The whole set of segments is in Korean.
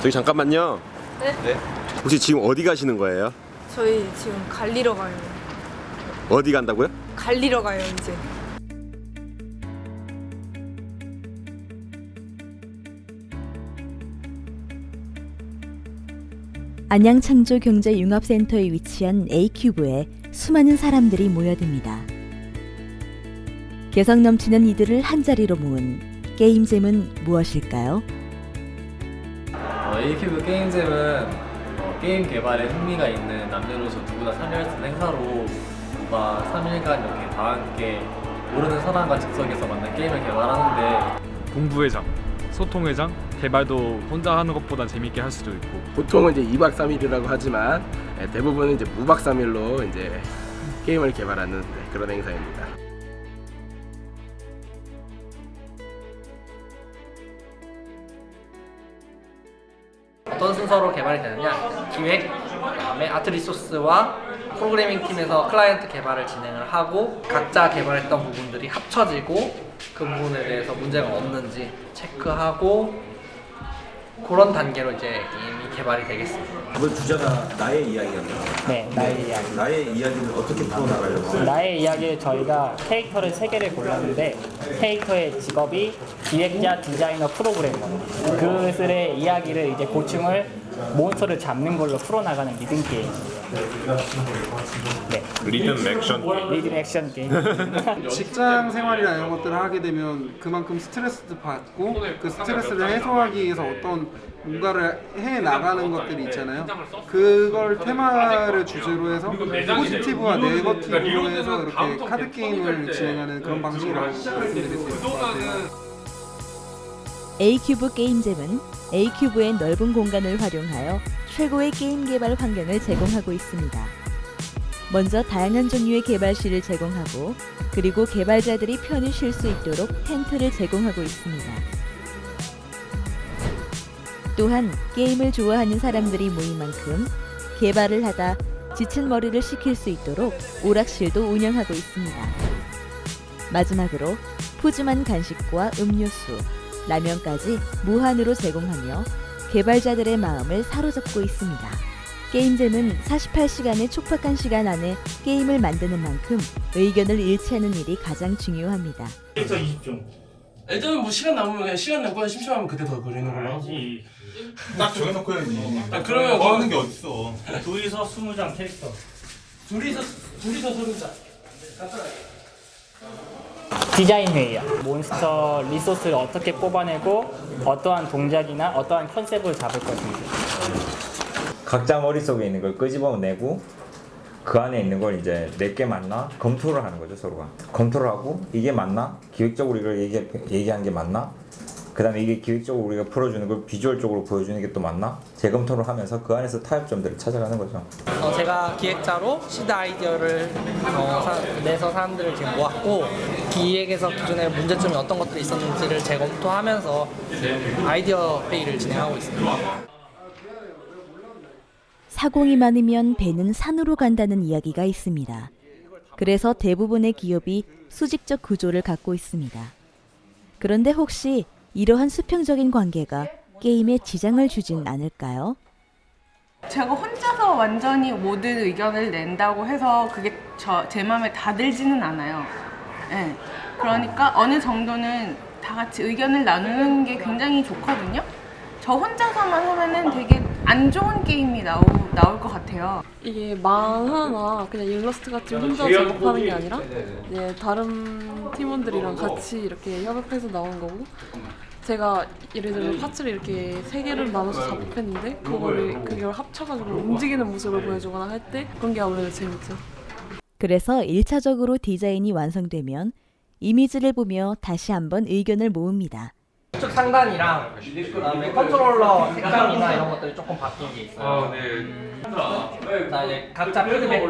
저기 잠깐만요. 네? 혹시 지금 어디 가시는 거예요? 저희 지금 갈리러 가요. 어디 간다고요? 갈리러 가요 이제. 안양창조경제융합센터에 위치한 A큐브에 수많은 사람들이 모여듭니다. 개성 넘치는 이들을 한자리로 모은 게임잼은 무엇일까요? 어, A큐브 게임잼은 어, 게임 개발에 흥미가 있는 남녀노소 누구나 참여할 수 있는 행사로 누가 3일간 이렇게 다 함께 모르는 사람과 즉석에서 만난 게임을 개발하는데 공부회장, 소통회장, 개발도 혼자 하는 것보다 재밌게 할 수도 있고 보통은 이제 2박 3일이라고 하지만 예, 대부분은 이제 무박 3일로 이제 게임을 개발하는 네, 그런 행사입니다. 어떤 순서로 개발이 되느냐? 기획, 그다음에 아트 리소스와 프로그래밍 팀에서 클라이언트 개발을 진행을 하고 각자 개발했던 부분들이 합쳐지고 그 부분에 대해서 문제가 없는지 체크하고 그런 단계로 이제 게임이 개발이 되겠습니다. 이번 주제가 나의 이야기였나? 네, 나의 이야기. 나의 이야기를 어떻게 풀어나가려고? 나의 이야기를 저희가 캐릭터를 세 개를 골랐는데 캐릭터의 직업이 기획자, 디자이너, 프로그래머. 그들의 이야기를 이제 고충을 몬스터를 잡는 걸로 풀어나가는 리듬 게임. 네, 리듬 액션 리듬 액션 게임. 직장 생활이나 이런 것들을 하게 되면 그만큼 스트레스도 받고 그 스트레스를 해소하기 위해서 어떤 뭔가를 해 나가는 것들이 있잖아요. 그걸 테마를 주제로 해서 포지티브와 네거티브로 해서 이렇게 카드 게임을 진행하는 그런 방식이라고 말씀드릴 수 있을 것 같아요. A큐브 게임잼은 A큐브의 넓은 공간을 활용하여 최고의 게임 개발 환경을 제공하고 있습니다. 먼저 다양한 종류의 개발실을 제공하고 그리고 개발자들이 편히 쉴 수 있도록 텐트를 제공하고 있습니다. 또한 게임을 좋아하는 사람들이 모인 만큼 개발을 하다 지친 머리를 식힐 수 있도록 오락실도 운영하고 있습니다. 마지막으로 푸짐한 간식과 음료수, 라면까지 무한으로 제공하며 개발자들의 마음을 사로잡고 있습니다. 게임잼은 48시간의 촉박한 시간 안에 게임을 만드는 만큼 의견을 일치하는 일이 가장 중요합니다. 예전에 뭐 시간 남으면 그냥 시간 내고 심심하면 그때 더 그리는 걸로 하고 딱 정해놓고 해야지. 아, 그러면 뭐 하는 게 어딨어. 둘이서 20장 캐릭터. 둘이서 둘이서 서른 자 디자인 회의야. 몬스터 리소스를 어떻게 뽑아내고 어떠한 동작이나 어떠한 컨셉을 잡을 것인지. 각자 머릿속에 있는 걸 끄집어내고 그 안에 있는 걸 이제 내게 맞나 검토를 하는 거죠 서로가 검토를 하고 이게 맞나 기획적으로 이걸 얘기, 얘기한 게 맞나 그 다음에 이게 기획적으로 우리가 풀어주는 걸 비주얼적으로 보여주는 게 또 맞나 재검토를 하면서 그 안에서 타협점들을 찾아가는 거죠 어, 제가 기획자로 시드 아이디어를 어, 사- 내서 사람들을 지금 모았고 기획에서 기존에 문제점이 어떤 것들이 있었는지를 재검토하면서 아이디어 회의를 진행하고 있습니다. 사공이 많으면 배는 산으로 간다는 이야기가 있습니다. 그래서 대부분의 기업이 수직적 구조를 갖고 있습니다. 그런데 혹시 이러한 수평적인 관계가 게임에 지장을 주진 않을까요? 제가 혼자서 완전히 모든 의견을 낸다고 해서 그게 저, 제 마음에 다 들지는 않아요. 예. 그러니까 어느 정도는 다 같이 의견을 나누는 게 굉장히 좋거든요. 저 혼자서만 하면은 되게 안 좋은 게임이 나오, 나올 것 같아요. 이게 만화나 그냥 일러스트 같이 혼자 작업하는 게 아니라 이제 다른 팀원들이랑 같이 이렇게 협업해서 나온 거고. 제가 예를 들어 파츠를 이렇게 세 개를 나눠서 작업했는데 그거를 그걸 합쳐가지고 움직이는 모습을 보여주거나 할 때 그런 게 아무래도 재밌죠. 그래서 1차적으로 디자인이 완성되면 이미지를 보며 다시 한번 의견을 모읍니다. 우측 상단이랑 그다음에 컨트롤러 색감이나 이런 것들이 조금 바뀐 게 있어요. 음, 나 이제 각자 피드백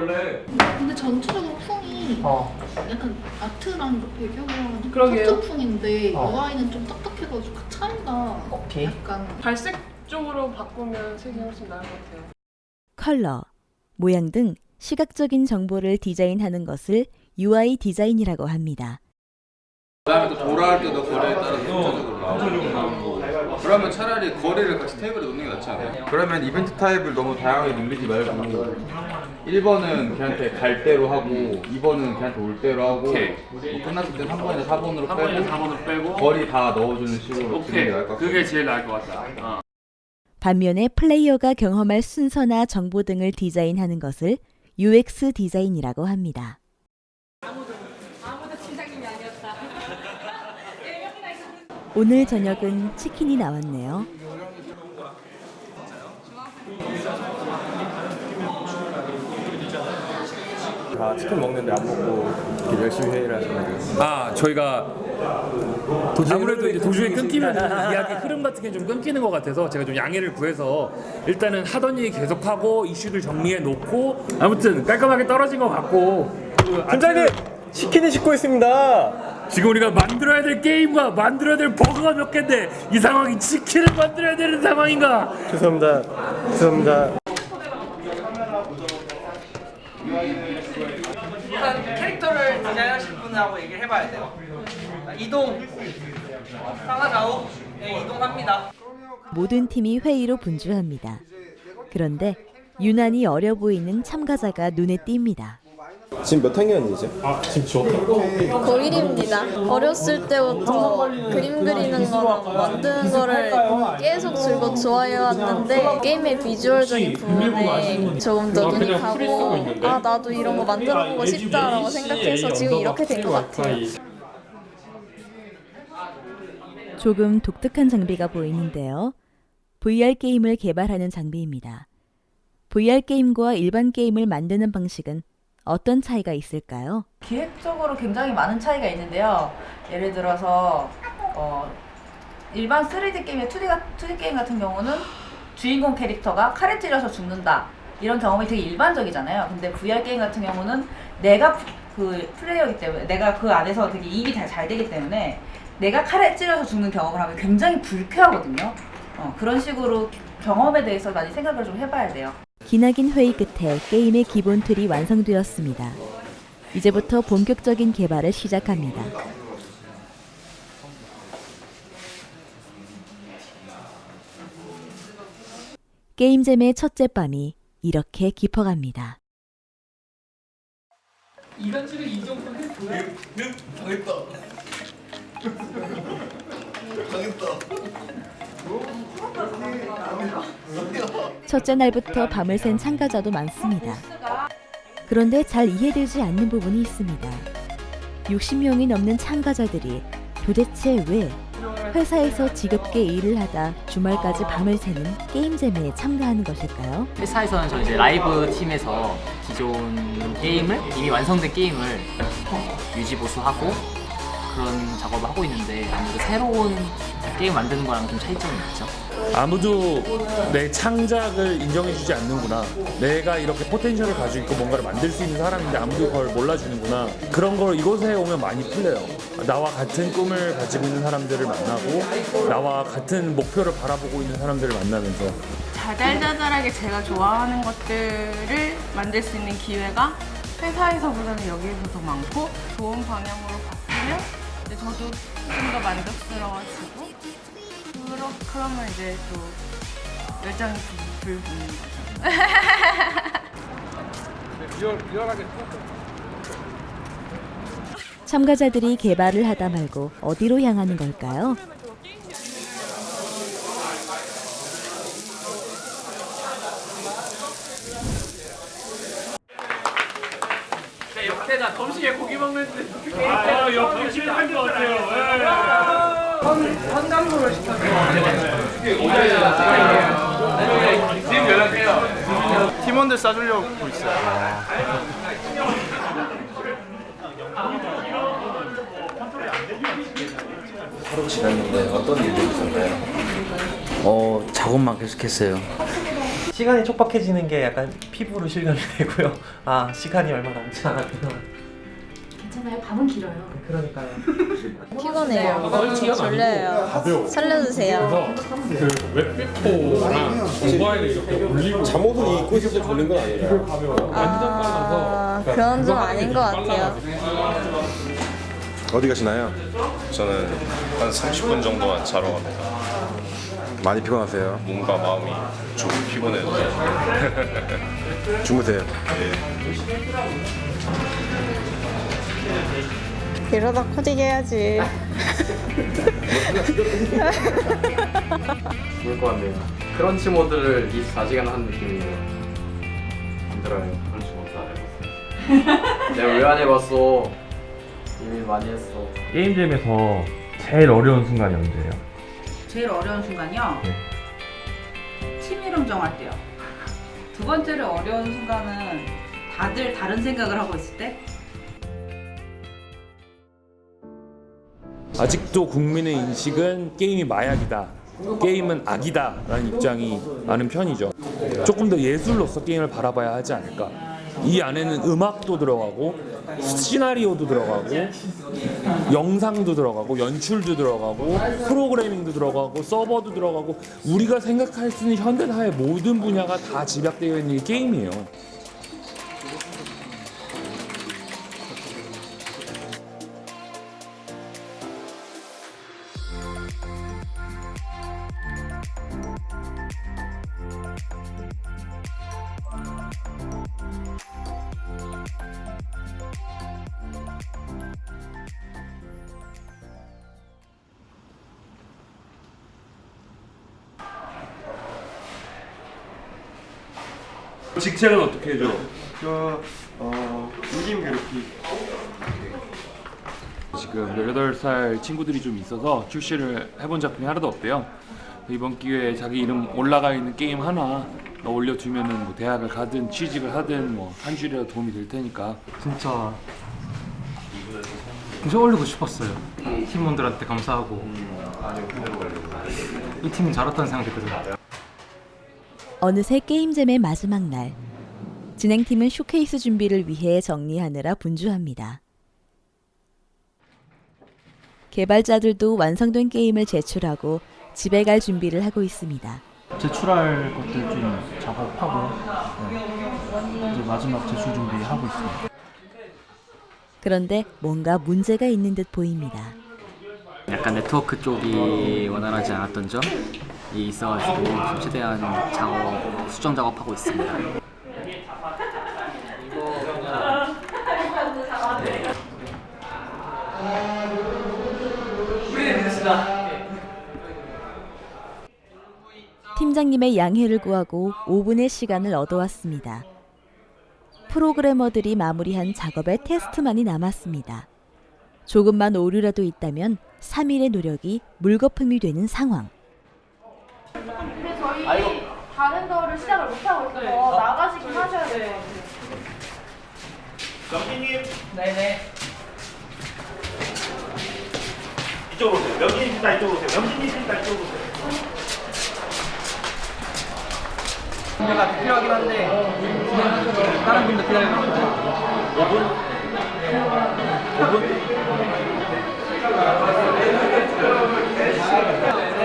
근데 전체적으로 풍이 어. 약간 아트랑 배경이랑 그러게요. 풍인데 어. 여아이는 좀 딱딱해가지고 그 차이가 오케이. 약간 발색 쪽으로 바꾸면 색이 훨씬 나을 것 같아요. 컬러, 모양 등 시각적인 정보를 디자인하는 것을 UI 디자인이라고 합니다. 그다음에 또 돌아올 때도 거리에 따라 전체적으로 나오고 그러면 차라리 거리를 같이 테이블에 놓는 게 낫지 않아요? 그러면 이벤트 타입을 너무 다양하게 늘리지 말고 1번은 걔한테 갈 대로 하고 2번은 걔한테 올 대로 하고 오케이. 뭐 끝났을 땐 3번이나 4번으로 3번이나 빼고 4번으로 빼고 거리 다 넣어주는 식으로 주는 게 나을 것 같아요. 그게 제일 나을 것 같다. 어. 반면에 플레이어가 경험할 순서나 정보 등을 디자인하는 것을 UX 디자인이라고 합니다. 오늘 저녁은 치킨이 나왔네요. 다 치킨 먹는데 안 먹고 이렇게 열심히 회의를 하시는 거예요. 아 저희가 아무래도 이제 도중에 끊기면 이야기 흐름 같은 게 좀 끊기는 것 같아서 제가 좀 양해를 구해서 일단은 하던 얘기 계속하고 이슈들 정리해 놓고 아무튼 깔끔하게 떨어진 것 같고 팀장님 치킨을 싣고 있습니다 지금 우리가 만들어야 될 게임과 만들어야 될 버거가 몇 개인데 이 상황이 치킨을 만들어야 되는 상황인가 죄송합니다. 죄송합니다. 일단 캐릭터를 디자인하실 분하고 얘기를 해봐야 돼요. 자, 이동. 상하좌우. 네, 이동합니다. 모든 팀이 회의로 분주합니다. 그런데 유난히 어려 보이는 참가자가 눈에 띕니다. 지금 몇 학년이죠? 아 지금 저 고1입니다. 어렸을 때부터 그림 그리는 거랑 만드는 거를 계속 즐거 좋아해왔는데 게임의 비주얼적인 부분에 조금 더 눈이 가고 아 나도 이런 거 만들어보고 싶다라고 생각해서 지금 이렇게 된 것 같아요. 조금 독특한 장비가 보이는데요. VR 게임을 개발하는 장비입니다. VR 게임과 일반 게임을 만드는 방식은 어떤 차이가 있을까요? 기획적으로 굉장히 많은 차이가 있는데요. 예를 들어서 어, 일반 3D 게임의 2D, 가- 2D 게임 같은 경우는 주인공 캐릭터가 칼에 찔려서 죽는다. 이런 경험이 되게 일반적이잖아요. 근데 VR 게임 같은 경우는 내가 프- 그 플레이어이기 때문에 내가 그 안에서 되게 이입이 잘, 잘 되기 때문에 내가 칼에 찔려서 죽는 경험을 하면 굉장히 불쾌하거든요. 어, 그런 식으로 경험에 대해서 많이 생각을 좀 해봐야 돼요. 기나긴 회의 끝에 게임의 기본 틀이 완성되었습니다. 이제부터 본격적인 개발을 시작합니다. 게임잼의 첫째 밤이 이렇게 깊어갑니다. 이간질을 이 정도 했어요? 당했다. 첫째 날부터 밤을 샌 참가자도 많습니다. 그런데 잘 이해되지 않는 부분이 있습니다. 60명이 넘는 참가자들이 도대체 왜 회사에서 지겹게 일을 하다 주말까지 밤을 새는 게임잼에 참가하는 것일까요? 회사에서는 저 이제 라이브 팀에서 기존 게임을 이미 완성된 게임을 유지 보수하고 그런 작업을 하고 있는데 아무래도 새로운 게임 만드는 거랑 좀 차이점이 있죠. 아무도 내 창작을 인정해주지 않는구나. 내가 이렇게 포텐셜을 가지고 있고 뭔가를 만들 수 있는 사람인데 아무도 그걸 몰라주는구나. 그런 걸 이곳에 오면 많이 풀려요. 나와 같은 꿈을 가지고 있는 사람들을 만나고 나와 같은 목표를 바라보고 있는 사람들을 만나면서 자잘자잘하게 제가 좋아하는 것들을 만들 수 있는 기회가 회사에서보다는 여기에서 더 많고 좋은 방향으로 바뀌면 이제 저도 좀 더 만족스러워지고 그러, 그러면 이제 또 열정이 불, 불 붙는 거죠. 리얼하게 참가자들이 개발을 하다 말고 어디로 향하는 걸까요? 네, 역대가 점심에 고기 먹는데 아, 역 점심에 한것 같아요. 현장도를 시켜서 지금 연락해요. 팀원들 싸주려고 있어요. 하루 지났는데 어떤 일이 있었나요? 어 작업만 계속했어요. 시간이 촉박해지는 게 약간 피부로 실감이 되고요. 아 시간이 얼마 남지 않았구나. 괜찮아요. 밤은 길어요. 그러니까요. 피곤해요. 졸려요. 살려주세요. 그 웹페퍼랑 모바일에 이렇게 올리고 잠옷을 입고 있을 때 졸린 건 아니에요? 아, 그건 좀 아닌 것 같아요. 어디 가시나요? 저는 한 30분 정도만 자러 갑니다. 많이 피곤하세요? 몸과 마음이 좀 피곤해요. 주무세요. 이러다 코딩 해야지. 좋을 것 같네요. 크런치 모드를 24시간 한 느낌이에요. 힘들어요. 크런치 모드 안 해봤어. 내가 왜 안 해봤어? 이미 많이 했어. 게임잼에서 제일 어려운 순간이 언제예요? 제일 어려운 순간이요. 네. 팀 이름 정할 때요. 두 번째로 어려운 순간은 다들 다른 생각을 하고 있을 때. 아직도 국민의 인식은 게임이 마약이다. 게임은 악이다. 라는 입장이 많은 편이죠. 조금 더 예술로서 게임을 바라봐야 하지 않을까. 이 안에는 음악도 들어가고, 시나리오도 들어가고, 영상도 들어가고, 연출도 들어가고, 프로그래밍도 들어가고, 서버도 들어가고, 우리가 생각할 수 있는 현대사의 모든 분야가 다 집약되어 있는 게 게임이에요. 직책은 어떻게 해줘? 저 어, 인심 괴롭히. 지금 18살 친구들이 좀 있어서 출시를 해본 작품이 하나도 없대요. 이번 기회에 자기 이름 올라가 있는 게임 하나 올려주면은 뭐 대학을 가든 취직을 하든 뭐한 줄이라도 도움이 될 테니까 진짜 계속 올리고 싶었어요. 팀원들한테 감사하고 이 팀은 잘했다는 생각이 들어요. 어느새 게임잼의 마지막 날. 진행팀은 쇼케이스 준비를 위해 정리하느라 분주합니다. 개발자들도 완성된 게임을 제출하고 집에 갈 준비를 하고 있습니다. 제출할 것들 좀 작업하고 네. 이제 마지막 제출 준비하고 있습니다. 그런데 뭔가 문제가 있는 듯 보입니다. 약간 네트워크 쪽이 원활하지 않았던 점 이 있어가지고 좀 최대한 작업 수정 작업하고 있습니다. 팀장님의 양해를 구하고 5분의 시간을 얻어왔습니다. 프로그래머들이 마무리한 작업의 테스트만이 남았습니다. 조금만 오류라도 있다면 3일의 노력이 물거품이 되는 상황. 다른 거를 시작을 못 하고 있어서 나가시긴 하셔야 될 것 같아요. 명진님 네네. 이쪽으로 오세요. 명진님 일단 이쪽으로 오세요. 명진님 일단 이쪽으로 오세요. 준비가 필요하긴 한데 다른 분들 있어요. 5분? 5분?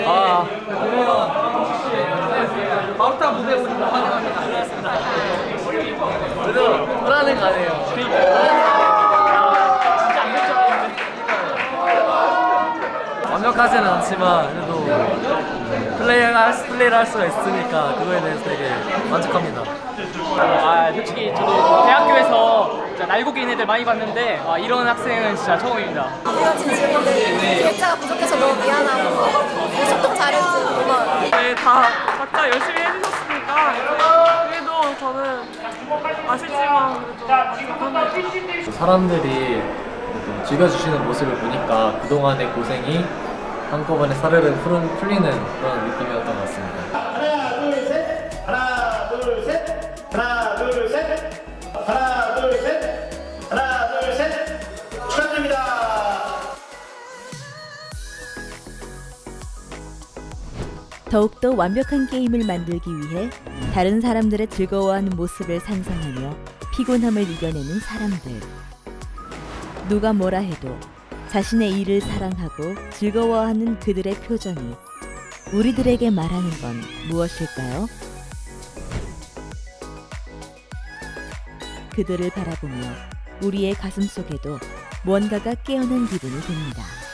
아, 그러면 마루타 무대 오신 거 환영합니다. 반갑습니다. 그래도 불안은 가네요. 진짜 안 될 줄 알았는데. 완벽하지는 않지만 그래도 플레이를 할, 수- 플레이를 할 수가 있으니까 그거에 대해서 되게 만족합니다. 아 솔직히 저도 대학교에서 진짜 날고 긴 애들 많이 봤는데 아, 이런 학생은 진짜 처음입니다. 이거 진심인데 기획자가 부족해서 너무 미안하고 소통 잘해주고 고마워요. 네, 다 각자 열심히 해주셨으니까 그래도 저는 아쉽지만 그래도. 사람들이 즐겨주시는 모습을 보니까 그동안의 고생이 한꺼번에 사르르 풀은, 풀리는 그런 느낌이었던 것 같습니다. 하나 둘 셋. 하나 둘 셋. 하나 둘 셋. 하나 둘 셋. 하나 둘 셋. 축하드립니다. 더욱더 완벽한 게임을 만들기 위해 다른 사람들의 즐거워하는 모습을 상상하며 피곤함을 이겨내는 사람들. 누가 뭐라 해도 자신의 일을 사랑하고 즐거워하는 그들의 표정이 우리들에게 말하는 건 무엇일까요? 그들을 바라보며 우리의 가슴 속에도 무언가가 깨어난 기분이 듭니다.